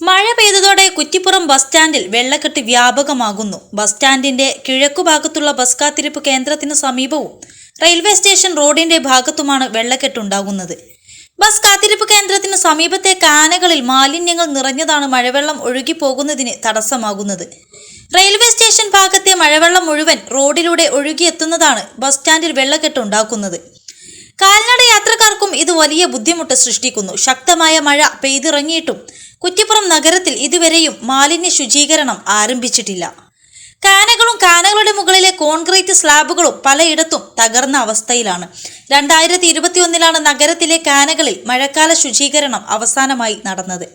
മഴ പെയ്തതോടെ കുറ്റിപ്പുറം ബസ് സ്റ്റാൻഡിൽ വെള്ളക്കെട്ട് വ്യാപകമാകുന്നു. ബസ് സ്റ്റാൻഡിന്റെ കിഴക്കുഭാഗത്തുള്ള ബസ് കാത്തിരിപ്പ് കേന്ദ്രത്തിന് സമീപവും റെയിൽവേ സ്റ്റേഷൻ റോഡിന്റെ ഭാഗത്തുമാണ് വെള്ളക്കെട്ടുണ്ടാകുന്നത് ബസ് കാത്തിരിപ്പ് കേന്ദ്രത്തിന് സമീപത്തെ കാനകളിൽ മാലിന്യങ്ങൾ നിറഞ്ഞതാണ് മഴവെള്ളം ഒഴുകിപ്പോകുന്നതിന് തടസ്സമാകുന്നത്. റെയിൽവേ സ്റ്റേഷൻ ഭാഗത്തെ മഴവെള്ളം മുഴുവൻ റോഡിലൂടെ ഒഴുകിയെത്തുന്നതാണ് ബസ് സ്റ്റാൻഡിൽ വെള്ളക്കെട്ടുണ്ടാക്കുന്നത് കാൽനട യാത്രക്കാർക്കും ഇത് വലിയ ബുദ്ധിമുട്ട് സൃഷ്ടിക്കുന്നു. ശക്തമായ മഴ പെയ്തിറങ്ങിയിട്ടും കുറ്റിപ്പുറം നഗരത്തിൽ ഇതുവരെയും മാലിന്യ ശുചീകരണം ആരംഭിച്ചിട്ടില്ല. കാനകളും കാനകളുടെ മുകളിലെ കോൺക്രീറ്റ് സ്ലാബുകളും പലയിടത്തും തകർന്ന അവസ്ഥയിലാണ്. രണ്ടായിരത്തി ഇരുപത്തിയൊന്നിലാണ് നഗരത്തിലെ കാനകളിൽ മഴക്കാല ശുചീകരണം അവസാനമായി നടന്നത്.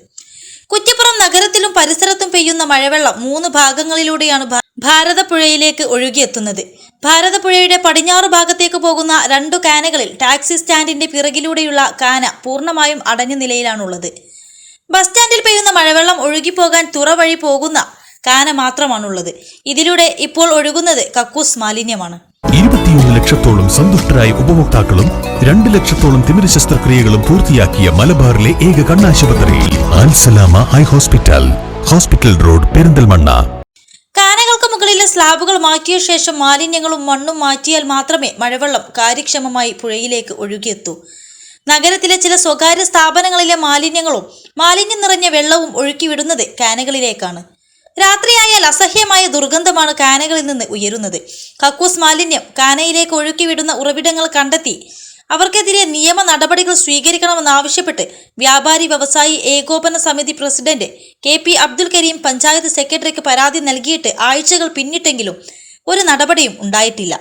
കുറ്റിപ്പുറം നഗരത്തിലും പരിസരത്തും പെയ്യുന്ന മഴവെള്ളം മൂന്ന് ഭാഗങ്ങളിലൂടെയാണ് ഭാരതപ്പുഴയിലേക്ക് ഒഴുകിയെത്തുന്നത്. ഭാരതപ്പുഴയുടെ പടിഞ്ഞാറ് ഭാഗത്തേക്ക് പോകുന്ന രണ്ടു കാനകളിൽ ടാക്സി സ്റ്റാൻഡിന്റെ പിറകിലൂടെയുള്ള കാന പൂർണമായും അടഞ്ഞ നിലയിലാണുള്ളത്. ബസ് സ്റ്റാൻഡിൽ പെയ്യുന്ന മഴവെള്ളം ഒഴുകിപ്പോകാൻ തുറവഴി പോകുന്ന കാന മാത്രമാണുള്ളത്. ഇതിലൂടെ ഇപ്പോൾ ഒഴുകുന്നത് കക്കൂസ് മാലിന്യമാണ്. ഇരുപത്തിയൊന്ന് ലക്ഷത്തോളം സന്തുഷ്ടരായ ഉപഭോക്താക്കളും രണ്ട് ലക്ഷത്തോളം തിമിര ശസ്ത്രക്രിയകളും പൂർത്തിയാക്കിയ മലബാറിലെ ഏക കണ്ണാശുപത്രി Al Salama eye hospital. Hospital road Perinthalmanna. മുകളിലെ സ്ലാബുകൾ മാറ്റിയ ശേഷം മാലിന്യങ്ങളും മണ്ണും മാറ്റിയാൽ മാത്രമേ മഴവെള്ളം കാര്യക്ഷമമായി പുഴയിലേക്ക് ഒഴുകിയെത്തൂ. നഗരത്തിലെ ചില സ്വകാര്യ സ്ഥാപനങ്ങളിലെ മാലിന്യങ്ങളും മാലിന്യം നിറഞ്ഞ വെള്ളവും ഒഴുക്കിവിടുന്നത് കാനകളിലേക്കാണ്. രാത്രിയായാൽ അസഹ്യമായ ദുർഗന്ധമാണ് കാനകളിൽ നിന്ന് ഉയരുന്നത്. കക്കൂസ് മാലിന്യം കാനയിലേക്ക് ഒഴുക്കിവിടുന്ന ഉറവിടങ്ങൾ കണ്ടെത്തി അവർക്കെതിരെ നിയമ നടപടികൾ സ്വീകരിക്കണമെന്നാവശ്യപ്പെട്ട് വ്യാപാരി വ്യവസായി ഏകോപന സമിതി president K P Abdul Kareem panchayat സെക്രട്ടറിക്ക് പരാതി നൽകിയിട്ട് ആഴ്ചകൾ പിന്നിട്ടെങ്കിലും ഒരു നടപടിയും ഉണ്ടായിട്ടില്ല.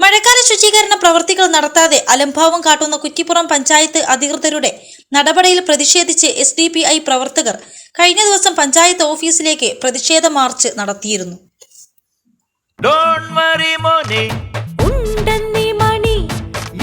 മഴക്കാല ശുചീകരണ പ്രവർത്തികൾ നടത്താതെ അലംഭാവം കാട്ടുന്ന കുറ്റിപ്പുറം പഞ്ചായത്ത് അധികൃതരുടെ നടപടിയിൽ പ്രതിഷേധിച്ച് എസ് ഡി പി ഐ പ്രവർത്തകർ കഴിഞ്ഞ ദിവസം പഞ്ചായത്ത് ഓഫീസിലേക്ക് പ്രതിഷേധ മാർച്ച് നടത്തിയിരുന്നു.